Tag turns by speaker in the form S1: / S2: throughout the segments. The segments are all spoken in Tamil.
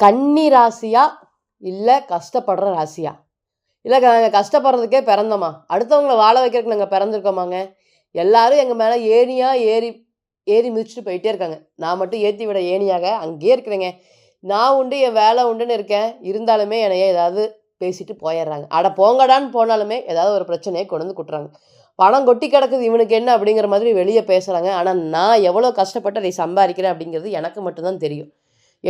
S1: கன்னி ராசியா இல்லை கஷ்டப்படுற ராசியா? இல்லை நாங்கள் கஷ்டப்படுறதுக்கே பிறந்தோமா? அடுத்தவங்கள வாழ வைக்கிறதுக்கு நாங்கள் பிறந்திருக்கோமாங்க? எல்லாரும் எங்கள் மேலே ஏனியாக ஏறி ஏறி மிதிச்சுட்டு போயிட்டே இருக்காங்க. நான் மட்டும் ஏற்றி விட ஏனியாக அங்கேயே இருக்கிறேங்க. நான் உண்டு என் வேலை உண்டுன்னு இருக்கேன். இருந்தாலுமே என்னைய ஏதாவது பேசிட்டு போயிடுறாங்க. அட போங்கடான்னு போனாலுமே ஏதாவது ஒரு பிரச்சனையை கொண்டு வந்து கொட்டுறாங்க. பணம் கொட்டி கிடக்குது இவனுக்கு என்ன அப்படிங்கிற மாதிரி வெளியே பேசுகிறாங்க ஆனால் நான் எவ்வளோ கஷ்டப்பட்டு அதை சம்பாதிக்கிறேன் அப்படிங்கிறது எனக்கு மட்டும்தான் தெரியும்.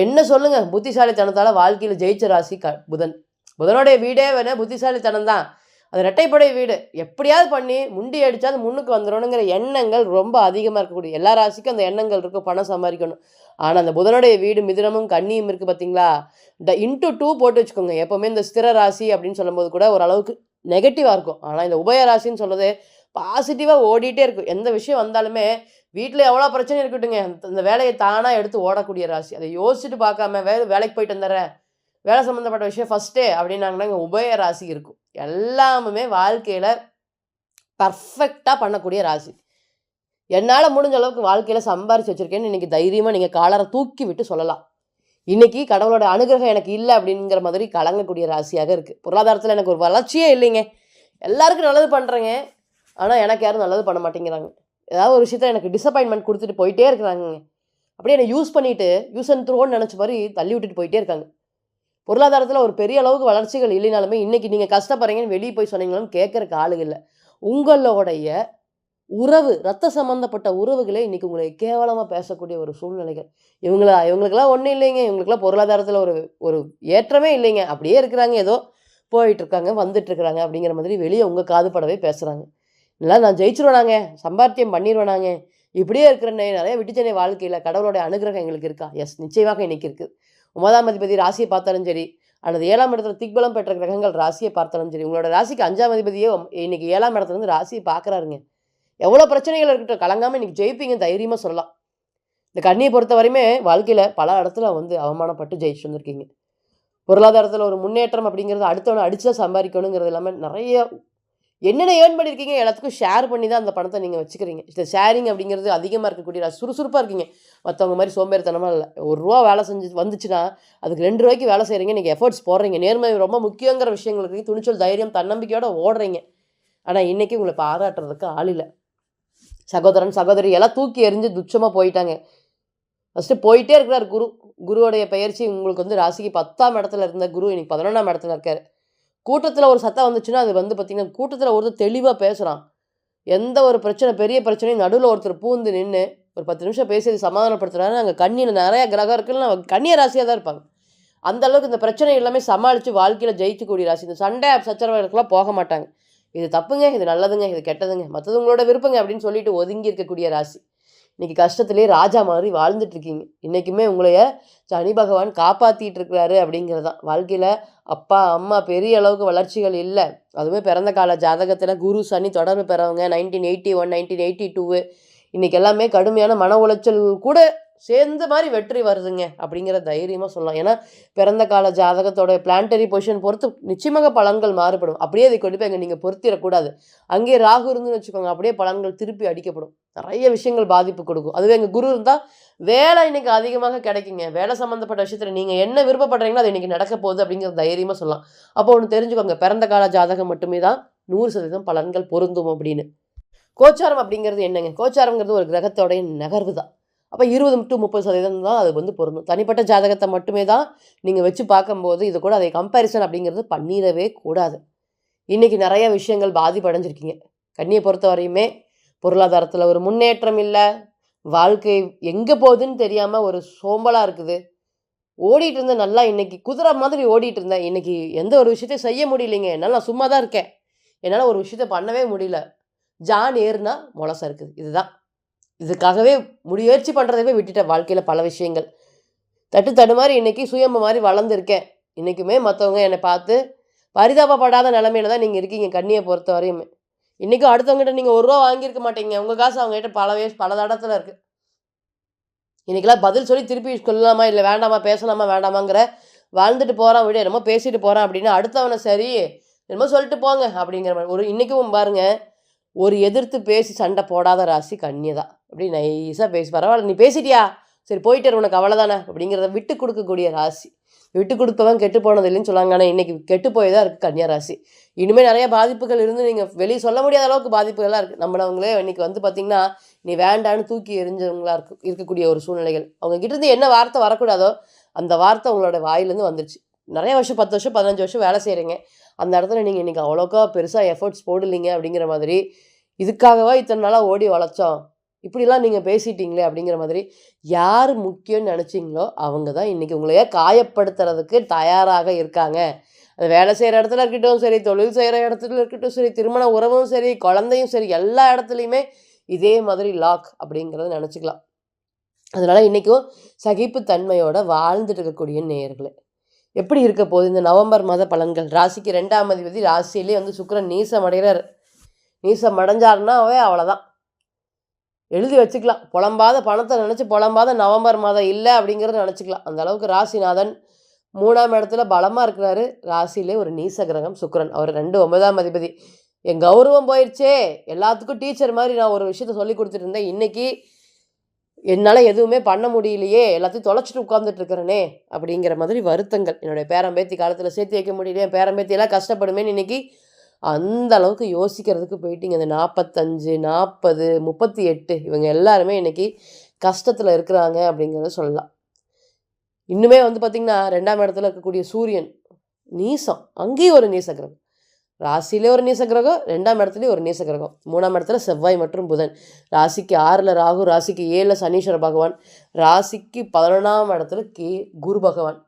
S1: என்ன சொல்லுங்க? புத்திசாலித்தனத்தால் வாழ்க்கையில் ஜெயிச்ச ராசி க புதன். புதனுடைய வீடே வேணா புத்திசாலித்தனம் தான். அது ரெட்டைப்படை வீடு. எப்படியாவது பண்ணி முண்டி அடித்தா அது முன்னுக்கு வந்துடணுங்கிற எண்ணங்கள் ரொம்ப அதிகமாக இருக்கக்கூடிய எல்லா ராசிக்கும் அந்த எண்ணங்கள் இருக்கும் பணம் சம்பாதிக்கணும். ஆனால் அந்த புதனுடைய வீடு மிதுனமும் கண்ணியும் இருக்குது பார்த்தீங்களா ட இன்ட்டு டூ போட்டு வச்சுக்கோங்க. எப்போவுமே இந்த ஸ்திர ராசி அப்படின்னு சொல்லும்போது கூட ஓரளவுக்கு நெகட்டிவாக இருக்கும். ஆனால் இந்த உபய ராசின்னு சொல்கிறது பாசிட்டிவாக ஓடிட்டே இருக்கும் எந்த விஷயம் வந்தாலுமே வீட்டில் எவ்வளோ பிரச்சனை இருக்கட்டுங்க அந்த- வேலையை தானாக எடுத்து ஓடக்கூடிய ராசி. அதை யோசிச்சுட்டு பார்க்காம வே வேலைக்கு போயிட்டு வந்துடுறேன் வேலை சம்மந்தப்பட்ட விஷயம் ஃபஸ்ட்டே அப்படின்னாங்கன்னா இங்கே உபய ராசி இருக்கும். எல்லாமுமே வாழ்க்கையில் பர்ஃபெக்டாக பண்ணக்கூடிய ராசி. என்னால் முடிஞ்ச அளவுக்கு வாழ்க்கையில் சம்பாரிச்சு வச்சுருக்கேன்னு இன்றைக்கி தைரியமாக நீங்கள் காலரை தூக்கி விட்டு சொல்லலாம். இன்றைக்கி கடவுளோட அனுகிரகம் எனக்கு இல்லை அப்படிங்கிற மாதிரி கலங்கக்கூடிய ராசியாக இருக்குது பொருளாதாரத்தில் எனக்கு ஒரு வளர்ச்சியே இல்லைங்க. எல்லாருக்கும் நல்லது பண்ணுறேங்க ஆனால் எனக்கு யாரும் நல்லது பண்ண மாட்டேங்கிறாங்க. ஏதாவது ஒரு விஷயத்தில் எனக்கு டிசப்பாயின்மெண்ட் கொடுத்துட்டு போயிட்டே இருக்கிறாங்க அப்படியே என்னை யூஸ் பண்ணிவிட்டு யூஸ் அண்ட் த்ரோன்னு நினச்ச மாதிரி தள்ளி விட்டுட்டு போயிட்டே இருக்காங்க. பொருளாதாரத்தில் ஒரு பெரிய அளவுக்கு வளர்ச்சிகள் இல்லைனாலுமே இன்றைக்கி நீங்கள் கஷ்டப்படுறீங்கன்னு வெளியே போய் சொன்னீங்களும் கேட்குறக்கு ஆளுங்க இல்லை. உங்களுடைய உறவு ரத்த சம்மந்தப்பட்ட உறவுகளே இன்றைக்கி உங்களை கேவலமாக பேசக்கூடிய ஒரு சூழ்நிலைகள். இவங்களா இவங்களுக்கெல்லாம் ஒன்றும் இல்லைங்க. இவங்களுக்கெல்லாம் பொருளாதாரத்தில் ஒரு ஒரு ஏற்றமே இல்லைங்க. அப்படியே இருக்கிறாங்க. ஏதோ போயிட்டுருக்காங்க வந்துட்டுருக்குறாங்க அப்படிங்கிற மாதிரி வெளியே உங்கள் காதுபடவே பேசுகிறாங்க இல்லை நான் ஜெயிச்சிருவேனாங்க சம்பாத்தியம் பண்ணிடுவேனாங்க இப்படியே இருக்கிறனே நிறைய விட்டுச்சனே வாழ்க்கையில் கடவுளோட அனுகிரகம் எங்களுக்கு இருக்கா? எஸ் நிச்சயமாக இன்னைக்கு இருக்குது ஒன்பதாம் அதிபதி ராசியை பார்த்தாலும் சரி அல்லது ஏழாம் இடத்துல திக்பலம் பெற்ற கிரகங்கள் ராசியை பார்த்தாலும் சரி உங்களோட ராசிக்கு அஞ்சாம் அதிபதியே இன்னைக்கு ஏழாம் இடத்துல இருந்து ராசியை பார்க்குறாருங்க. எவ்வளோ பிரச்சனைகள் இருக்கட்டும் கலங்காமல் இன்னைக்கு ஜெயிப்பீங்க தைரியமாக சொல்லலாம். இந்த கண்ணியை பொறுத்த வரையுமே வாழ்க்கையில் பல இடத்துல வந்து அவமானப்பட்டு ஜெயிச்சு வந்திருக்கீங்க. பொருளாதாரத்தில் ஒரு முன்னேற்றம் அப்படிங்கிறது அடுத்தவனை அடித்தா சம்பாதிக்கணுங்கிறது இல்லாமல் நிறைய என்னென்ன ஏர்ன் பண்ணியிருக்கீங்க எல்லாத்துக்கும் ஷேர் பண்ணி தான் அந்த பணத்தை நீங்கள் வச்சுக்கிறீங்க. இந்த ஷேரிங் அப்படிங்கிறது அதிகமாக இருக்கக்கூடிய சுறுசுறுப்பாக இருக்கீங்க. மற்றவங்க மாதிரி சோம்பேறித்தனமாக இல்லை. ஒரு ரூபா வேலை செஞ்சு வந்துச்சுன்னா அதுக்கு ரெண்டு ரூபாய்க்கு வேலை செய்கிறீங்க நீங்கள் எஃபர்ட்ஸ் போடுறீங்க. நேர்மை ரொம்ப முக்கியங்கிற விஷயங்களுக்கு துணிச்சல் தைரியம் தன்னம்பிக்கையோடு ஓடுறீங்க. ஆனால் இன்றைக்கி உங்களை பாராட்டுறதுக்கு ஆள் இல்லை. சகோதரன் சகோதரி எல்லாம் தூக்கி எறிஞ்சு துச்சமாக போயிட்டாங்க. ஃபஸ்ட்டு போயிட்டே இருக்கிறார் குரு. குருவோடைய பயிற்சி உங்களுக்கு வந்து ராசிக்கு பத்தாம் இடத்துல இருந்த குரு இன்னைக்கு பதினொன்றாம் இடத்துல இருக்கார். கூட்டத்தில் ஒரு சத்தம் வந்துச்சுன்னா அது வந்து பார்த்திங்கன்னா கூட்டத்தில் ஒருத்தர் தெளிவாக பேசுகிறான் எந்த ஒரு பிரச்சனை பெரிய பிரச்சனையும் நடுவில் ஒருத்தர் பூந்து நின்று ஒரு பத்து நிமிஷம் பேசி அது சமாதானப்படுத்துகிறாரு அங்கே கண்ணியில் நிறைய கிரகம் இருக்குன்னு கண்ணிய ராசியாக தான் இருப்பாங்க. அந்த அளவுக்கு இந்த பிரச்சனை எல்லாமே சமாளித்து வாழ்க்கையில் ஜெயிக்கக்கூடிய ராசி. இந்த சண்டை சச்சரவுகளுக்கெல்லாம் போக மாட்டாங்க. இது தப்புங்க இது நல்லதுங்க இது கெட்டதுங்க மற்றது உங்களோட விருப்பங்க அப்படின்னு சொல்லிட்டு ஒதுங்கி இருக்கக்கூடிய ராசி. இன்றைக்கி கஷ்டத்துலேயே ராஜா மாதிரி வாழ்ந்துட்டு இருக்கீங்க. இன்றைக்குமே உங்களைய சனி பகவான் காப்பாற்றிட்டு இருக்கிறாரு அப்படிங்கிறது தான். வாழ்க்கையில் அப்பா அம்மா பெரிய அளவுக்கு வளர்ச்சிகள் இல்லை. அதுவுமே பிறந்த கால ஜாதகத்தில் குரு சனி தொடர்பு பெறவங்க nineteen eighty one nineteen eighty two இன்றைக்கி எல்லாமே கடுமையான மன உளைச்சல் கூட சேர்ந்த மாதிரி வெற்றி வருதுங்க அப்படிங்கிற தைரியமாக சொல்லலாம். ஏன்னா பிறந்த கால ஜாதகத்தோட பிளான்டரி பொசிஷன் பொறுத்து நிச்சயமாக பலன்கள் மாறுபடும். அப்படியே அதை கொண்டு போய் அங்கே நீங்கள் பொருத்திடக்கூடாது. அங்கேயே ராகு இருந்துன்னு வச்சுக்கோங்க அப்படியே பலன்கள் திருப்பி அடிக்கப்படும். நிறைய விஷயங்கள் பாதிப்பு கொடுக்கும். அதுவே எங்கள் குரு இருந்தால் வேலை இன்னைக்கு அதிகமாக கிடைக்குங்க. வேலை சம்மந்தப்பட்ட விஷயத்தில் நீங்கள் என்ன விருப்பப்படுறீங்களோ அது இன்னைக்கு நடக்க போகுது அப்படிங்கிற தைரியமாக சொல்லலாம். அப்போ ஒன்று தெரிஞ்சுக்கோங்க பிறந்த கால ஜாதகம் மட்டுமே தான் நூறு சதவீதம் பலன்கள் பொருந்தும் அப்படின்னு. கோச்சாரம் அப்படிங்கிறது என்னங்க? கோச்சாரங்கிறது ஒரு கிரகத்தோடைய நகர்வு தான். அப்போ இருபது டு முப்பது சதவீதம் தான் அது வந்து பொருந்தும். தனிப்பட்ட ஜாதகத்தை மட்டுமே தான் நீங்கள் வச்சு பார்க்கும்போது இது கூட அதை கம்பேரிசன் அப்படிங்கிறது பண்ணிடவே கூடாது. இன்றைக்கி நிறைய விஷயங்கள் பாதிப்படைஞ்சிருக்கீங்க. கண்ணியை பொறுத்த வரையுமே பொருளாதாரத்தில் ஒரு முன்னேற்றம் இல்லை. வாழ்க்கை எங்கே போகுதுன்னு தெரியாமல் ஒரு சோம்பலாக இருக்குது. ஓடிட்டு இருந்தேன் நல்லா இன்றைக்கி குதிரை மாதிரி ஓடிட்டு இருந்தேன். இன்றைக்கி எந்த ஒரு விஷயத்தையும் செய்ய முடியலைங்க. என்னால் நான் சும்மா தான் இருக்கேன். என்னால் ஒரு விஷயத்த பண்ணவே முடியல. ஜான் ஏறுனா மொளசா இருக்குது. இதுதான். இதுக்காகவே முயற்சி பண்ணுறதவே விட்டுட்டேன் வாழ்க்கையில் பல விஷயங்கள். தட்டு தடு மாதிரி இன்றைக்கி சுயம்ப மாதிரி வளர்ந்துருக்கேன். இன்றைக்குமே மற்றவங்க என்னை பார்த்து பரிதாபப்படாத நிலமையில தான் நீங்கள் இருக்கீங்க கண்ணியை பொறுத்த வரையுமே. இன்றைக்கும் அடுத்தவங்ககிட்ட நீங்கள் ஒரு ரூபா வாங்கியிருக்க மாட்டீங்க. உங்கள் காசு அவங்ககிட்ட பல வே பல தடத்தில் இருக்குது இன்றைக்கெல்லாம் பதில் சொல்லி திருப்பி சொல்லலாமா? இல்லை வேண்டாமா? பேசலாமா? வேண்டாமாங்கிற வாழ்ந்துட்டு போகிறான் விட. என்னமோ பேசிட்டு போகிறான் அப்படின்னு அடுத்தவனை சரி என்னமோ சொல்லிட்டு போங்க அப்படிங்கிற மாதிரி. ஒரு இன்றைக்கும் பாருங்கள் ஒரு எதிர்த்து பேசி சண்டை போடாத ராசி கன்னியை தான் அப்படி நைஸாக பேசி பரவாயில்ல நீ பேசிட்டியா? சரி போயிட்டு உனக்கு அவ்வளோதானே அப்படிங்கிறத விட்டு கொடுக்கக்கூடிய ராசி. விட்டு கொடுப்பவன் கெட்டு போனது இல்லைன்னு சொல்லாங்க ஆனால் இன்றைக்கி கெட்டு போய் தான் இருக்குது இனிமேல் நிறைய பாதிப்புகள் இருந்து நீங்கள் வெளியே சொல்ல முடியாத அளவுக்கு பாதிப்புகள்லாம் இருக்குது நம்மளவங்களே இன்னைக்கு வந்து பார்த்தீங்கன்னா நீ வேண்டான்னு தூக்கி எரிஞ்சவங்களாக இருக்கு இருக்கக்கூடிய ஒரு சூழ்நிலைகள். அவங்க கிட்டேருந்து என்ன வார்த்தை வரக்கூடாதோ அந்த வார்த்தை உங்களோட வாயிலேருந்து வந்துருச்சு. நிறைய வருஷம் பத்து வருஷம் பதினஞ்சு வருஷம் வேலை செய்கிறீங்க அந்த இடத்துல நீங்கள் இன்றைக்கி அவ்வளோக்கா பெருசாக எஃபர்ட்ஸ் போடலீங்க அப்படிங்கிற மாதிரி இதுக்காகவா இத்தனை நாளாக ஓடி வளைச்சோம் இப்படிலாம் நீங்கள் பேசிட்டீங்களே அப்படிங்கிற மாதிரி யார் முக்கியம்னு நினச்சிங்களோ அவங்க தான் இன்றைக்கி உங்களையே காயப்படுத்துறதுக்கு தயாராக இருக்காங்க. அது வேலை செய்கிற இடத்துல இருக்கட்டும் சரி தொழில் செய்கிற இடத்துல இருக்கட்டும் சரி திருமண உறவும் சரி குழந்தையும் சரி எல்லா இடத்துலையுமே இதே மாதிரி லாக் அப்படிங்கிறத நினச்சிக்கலாம். அதனால் இன்றைக்கும் சகிப்புத்தன்மையோடு வாழ்ந்துட்டு இருக்கக்கூடிய நேயர்களே எப்படி இருக்க போகுது? இந்த நவம்பர் மாத பலன்கள். ராசிக்கு ரெண்டாம் அதிபதி ராசியிலே வந்து சுக்கரன் நீசம் அடைகிறார். நீசம் அடைஞ்சாருன்னாவே அவ்வளோதான் எழுதி வச்சுக்கலாம். புலம்பாத பணத்தை நினச்சி புலம்பாத நவம்பர் மாதம் இல்லை அப்படிங்கிறத நினச்சிக்கலாம். அந்த அளவுக்கு ராசிநாதன் மூணாம் இடத்துல பலமாக இருக்கிறாரு. ராசியிலே ஒரு நீச கிரகம் சுக்கரன். அவர் ரெண்டு ஒன்பதாம் அதிபதி. என் கௌரவம் போயிடுச்சே எல்லாத்துக்கும் டீச்சர் மாதிரி நான் ஒரு விஷயத்த சொல்லி கொடுத்துட்டு இருந்தேன். இன்னைக்கு என்னால் எதுவுமே பண்ண முடியலையே எல்லாத்தையும் தொலைச்சிட்டு உட்காந்துட்டு இருக்கிறனே அப்படிங்கிற மாதிரி வருத்தங்கள். என்னுடைய பேரம்பேத்தி காலத்தில் சேர்த்து வைக்க முடியலையே பேரம்பேத்தி எல்லாம் கஷ்டப்படுமேன்னு இன்றைக்கி அந்த அளவுக்கு யோசிக்கிறதுக்கு போயிட்டீங்க. இந்த நாற்பத்தஞ்சு நாற்பது முப்பத்தி எட்டு இவங்க எல்லாருமே இன்றைக்கி கஷ்டத்தில் இருக்கிறாங்க அப்படிங்கிறத சொல்லலாம். இன்னுமே வந்து பார்த்திங்கன்னா ரெண்டாம் இடத்துல இருக்கக்கூடிய சூரியன் நீசம் அங்கேயும் ஒரு நீசகிரகம் ராசியிலே ஒரு நீச கிரகம் ரெண்டாம் இடத்துலையும் ஒரு நீச கிரகம் மூணாம் இடத்துல செவ்வாய் மற்றும் புதன். ராசிக்கு ஆறில் ராகு ராசிக்கு ஏழில் சனீஸ்வர பகவான். ராசிக்கு பதினொன்றாம் இடத்துல கே குரு பகவான்.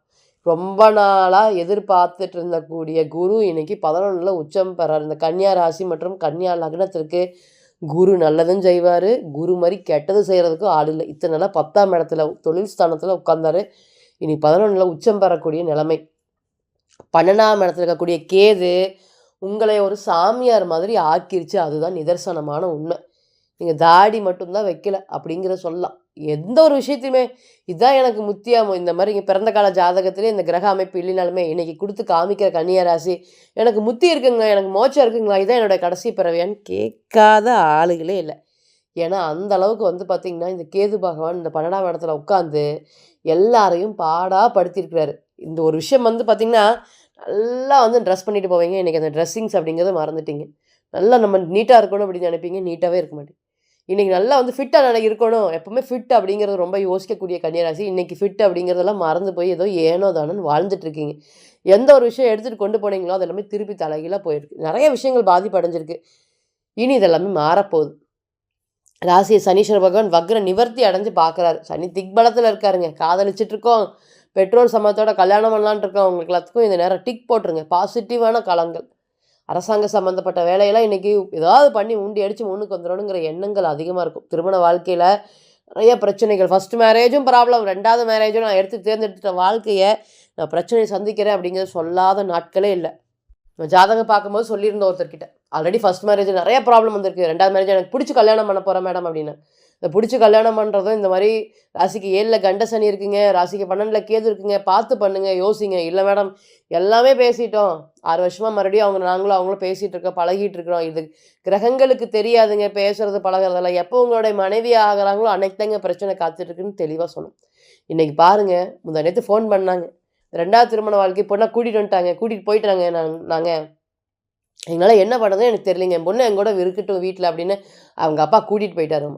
S1: ரொம்ப நாளாக எதிர்பார்த்துட்டு இருந்தக்கூடிய குரு இன்னைக்கு பதினொன்றில் உச்சம் பெறார். இந்த கன்னியா ராசி மற்றும் கன்னியா லக்னத்திற்கு குரு நல்லதும் செய்வார். குரு மாதிரி கெட்டது செய்கிறதுக்கும் ஆள் இல்லை. இத்தனை நாளாக பத்தாம் இடத்துல தொழில் ஸ்தானத்தில் உட்கார்ந்தாரு. இனி பதினொன்றில் உச்சம் பெறக்கூடிய நிலைமை. பன்னெண்டாம் இடத்துல இருக்கக்கூடிய கேது உங்களை ஒரு சாமியார் மாதிரி ஆக்கிருச்சு. அதுதான் நிதர்சனமான உண்மை. நீங்கள் தாடி மட்டும்தான் வைக்கல அப்படிங்கிற சொல்லலாம். எந்த ஒரு விஷயத்தையுமே இதுதான் எனக்கு முத்தியாமோ இந்த மாதிரி இங்கே பிறந்த கால ஜாதகத்திலே இந்த கிரக அமைப்பு இல்லைனாலுமே இன்னைக்கு கொடுத்து காமிக்கிற கன்னியா ராசி எனக்கு முத்தி இருக்குங்களா? எனக்கு மோச்சம் இருக்குங்களா? இதான் என்னோட கடைசி பிறவையான்னு கேட்காத ஆளுகளே இல்லை. ஏன்னா அந்த அளவுக்கு வந்து பார்த்திங்கன்னா இந்த கேது பகவான் இந்த பன்னெண்டாம் இடத்துல உட்காந்து எல்லாரையும் பாடாக படுத்திருக்கிறாரு. இந்த ஒரு விஷயம் வந்து பார்த்திங்கன்னா நல்லா வந்து ட்ரெஸ் பண்ணிட்டு போவீங்க. இன்றைக்கி அந்த ட்ரெஸ்ஸிங்ஸ் அப்படிங்கிறத மறந்துட்டீங்க. நல்லா நம்ம நீட்டாக இருக்கணும் அப்படின்னு நினைப்பீங்க. நீட்டாகவே இருக்க மாட்டேங்க. இன்றைக்கி நல்லா வந்து ஃபிட்டாக நான் இருக்கணும். எப்போவுமே ஃபிட் அப்படிங்கிறது ரொம்ப யோசிக்கக்கூடிய கன்னியராசி இன்றைக்கி ஃபிட் அப்படிங்கிறதெல்லாம் மறந்து போய் ஏதோ ஏனோ தானோன்னு வாழ்ந்துட்டுருக்கீங்க எந்த ஒரு விஷயம் எடுத்துகிட்டு கொண்டு போனீங்களோ அது எல்லாமே திருப்பி தலைகீழாக போயிருக்கு. நிறைய விஷயங்கள் பாதிப்பு அடைஞ்சிருக்கு இனி இதெல்லாமே மாறப்போகுது. ராசியை சனீஸ்வர பகவான் வக்ர நிவர்த்தி அடைஞ்சு பார்க்குறாரு. சனி திக்பலத்தில் இருக்காருங்க. காதலிச்சிட்ருக்கோம் பெற்றோர் பெட்ரோல் கல்யாணம் பண்ணலான்ட்டு இருக்கோம் எல்லாத்துக்கும் இந்த நேரம் டிக் போட்டுருங்க. பாசிட்டிவான காலங்கள் அரசாங்க சம்மந்தப்பட்ட வேலையெல்லாம் இன்றைக்கி ஏதாவது பண்ணி உண்டி அடித்து முன்னுக்கு வந்துடணுங்கிற எண்ணங்கள் அதிகமாக இருக்கும். திருமண வாழ்க்கையில் நிறைய பிரச்சனைகள். ஃபஸ்ட் மேரேஜும் ப்ராப்ளம் ரெண்டாவது மேரேஜும் நான் எடுத்து தேர்ந்தெடுத்த வாழ்க்கையை நான் பிரச்சனையை சந்திக்கிறேன் அப்படிங்கிறது சொல்லாத நாட்களே இல்லை. நான் ஜாதகம் பார்க்கும்போது சொல்லியிருந்த ஒருத்தர்கிட்ட. ஆல்ரெடி ஃபஸ்ட் மேரேஜ் நிறைய ப்ராப்ளம் வந்திருக்கு. ரெண்டாவது மேரேஜ் எனக்கு பிடிச்சி கல்யாணம் பண்ண போகிறேன் மேடம் அப்படின்னு. இந்த பிடிச்சி கல்யாணம் பண்ணுறதும் இந்த மாதிரி ராசிக்கு ஏழில் கண்ட சனி இருக்குங்க ராசிக்கு பன்னெண்டில் கேது இருக்குங்க பார்த்து பண்ணுங்க யோசிங்க. இல்லை மேடம் எல்லாமே பேசிட்டோம். ஆறு வருஷமாக மறுபடியும் அவங்க நாங்களும் அவங்களும் பேசிகிட்டு இருக்கோம் பழகிட்டு இருக்கிறோம். இது கிரகங்களுக்கு தெரியாதுங்க பேசுறது பழகிறதெல்லாம். எப்போ உங்களுடைய மனைவி ஆகிறாங்களோ அன்னைக்கு தாங்க பிரச்சனை காத்துட்ருக்குன்னு தெளிவாக சொன்னோம் இன்றைக்கி பாருங்கள் முந்தா நேற்று ஃபோன் பண்ணாங்க. ரெண்டாவது திருமண வாழ்க்கை பொண்ணை கூட்டிகிட்டு வந்துட்டாங்க. கூட்டிகிட்டு போயிட்டாங்க நாங்கள் நாங்கள் எங்களால் என்ன பண்ணுறதுன்னு எனக்கு தெரியலைங்க. என் பொண்ணு எங்கூட இருக்கட்டும் வீட்டில் அப்படின்னு அவங்க அப்பா கூட்டிகிட்டு போயிட்டாரு.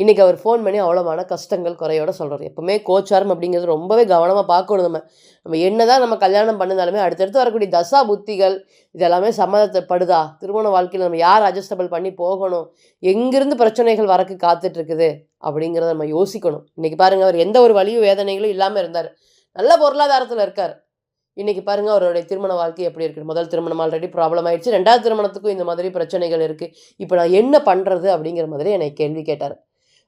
S1: இன்றைக்கி அவர் ஃபோன் பண்ணி அவ்வளோ மன கஷ்டங்கள் குறையோட சொல்கிறார் எப்போவுமே கோச்சாரம் அப்படிங்கிறது ரொம்பவே கவனமாக பார்க்கணும் நம்ம. நம்ம என்ன தான் நம்ம கல்யாணம் பண்ணிருந்தாலுமே அடுத்தடுத்து வரக்கூடிய தசா புத்திகள் இதெல்லாமே சம்மதப்படுதா திருமண வாழ்க்கையில் நம்ம யார் அட்ஜஸ்டபிள் பண்ணி போகணும்? எங்கேருந்து பிரச்சனைகள் வரக்கு காத்துட்ருக்குது அப்படிங்கிறத நம்ம யோசிக்கணும். இன்றைக்கி பாருங்கள் அவர் எந்த ஒரு வழியும் வேதனைகளும் இல்லாமல் இருந்தார். நல்ல பொருளாதாரத்தில் இருக்கார். இன்றைக்கி பாருங்கள் அவருடைய திருமண வாழ்க்கை எப்படி இருக்குது முதல் திருமணம் ஆல்ரெடி ப்ராப்ளம் ஆயிடுச்சு. ரெண்டாவது திருமணத்துக்கும் இந்த மாதிரி பிரச்சனைகள் இருக்குது இப்போ நான் என்ன பண்ணுறது அப்படிங்கிற மாதிரி என்னை கேள்வி கேட்டார்.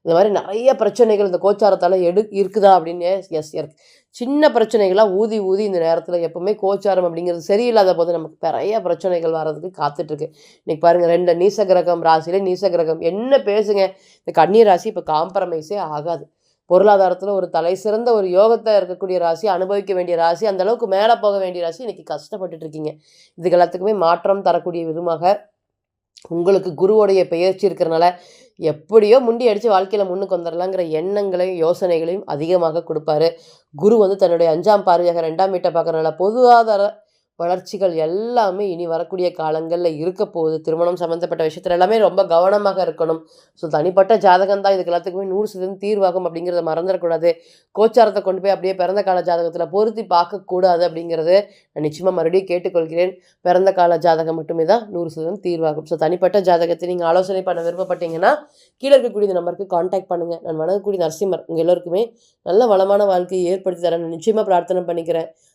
S1: இந்த மாதிரி நிறைய பிரச்சனைகள் இந்த கோச்சாரத்தால் எடு இருக்குதா அப்படின்னு எஸ் எஸ் சின்ன பிரச்சனைகளாக ஊதி ஊதி இந்த நேரத்தில் எப்போவுமே கோச்சாரம் அப்படிங்கிறது சரியில்லாத போது நமக்கு நிறைய பிரச்சனைகள் வர்றதுக்கு காத்துட்ருக்கு. இன்றைக்கி பாருங்கள் ரெண்டு நீச கிரகம் ராசியிலே நீச கிரகம் என்ன பேசுங்க? இந்த கன்னி ராசி இப்போ காம்ப்ரமைஸே ஆகாது. பொருளாதாரத்தில் ஒரு தலை சிறந்த ஒரு யோகத்தை இருக்கக்கூடிய ராசி அனுபவிக்க வேண்டிய ராசி அந்த அளவுக்கு மேலே போக வேண்டிய ராசி இன்றைக்கி கஷ்டப்பட்டுட்ருக்கீங்க. இதுக்கு எல்லாத்துக்குமே மாற்றம் தரக்கூடிய விதமாக உங்களுக்கு குருவோடைய பெயர்ச்சி இருக்கிறனால எப்படியோ முண்டி அடித்து வாழ்க்கையில் முன்னுக்கு வந்துடலாங்கிற எண்ணங்களையும், யோசனைகளையும் அதிகமாக கொடுப்பாரு. குரு வந்து தன்னுடைய அஞ்சாம் பார்வையாக ரெண்டாம் வீட்டை பார்க்குறனால பொதுவாதார வளர்ச்சிகள் எல்லாமே இனி வரக்கூடிய காலங்களில் இருக்க போகுது. திருமணம் சம்மந்தப்பட்ட விஷயத்தில் எல்லாமே ரொம்ப கவனமாக இருக்கணும். ஸோ தனிப்பட்ட ஜாதகம் தான் இதுக்கு எல்லாத்துக்குமே 100% தீர்வாகும் அப்படிங்கிறத மறந்துடக்கூடாது கோச்சாரத்தை கொண்டு போய் அப்படியே பிறந்த கால ஜாதகத்தில் பொருத்தி பார்க்கக்கூடாது அப்படிங்கிறத நான் நிச்சயமாக மறுபடியும் கேட்டுக்கொள்கிறேன். பிறந்த கால ஜாதகம் மட்டுமே தான் 100% தீர்வாகும். ஸோ தனிப்பட்ட ஜாதகத்தை நீங்கள் ஆலோசனை பண்ண விருப்பப்பட்டீங்கன்னா, கீழே இருக்கக்கூடிய இந்த நம்பருக்கு காண்டாக்ட் பண்ணுங்கள் நான் வணங்கக்கூடிய நரசிம்மர் உங்கள் எல்லோருக்குமே நல்ல வளமான வாழ்க்கையை ஏற்படுத்தி தரேன் நான் பிரார்த்தனை பண்ணிக்கிறேன்.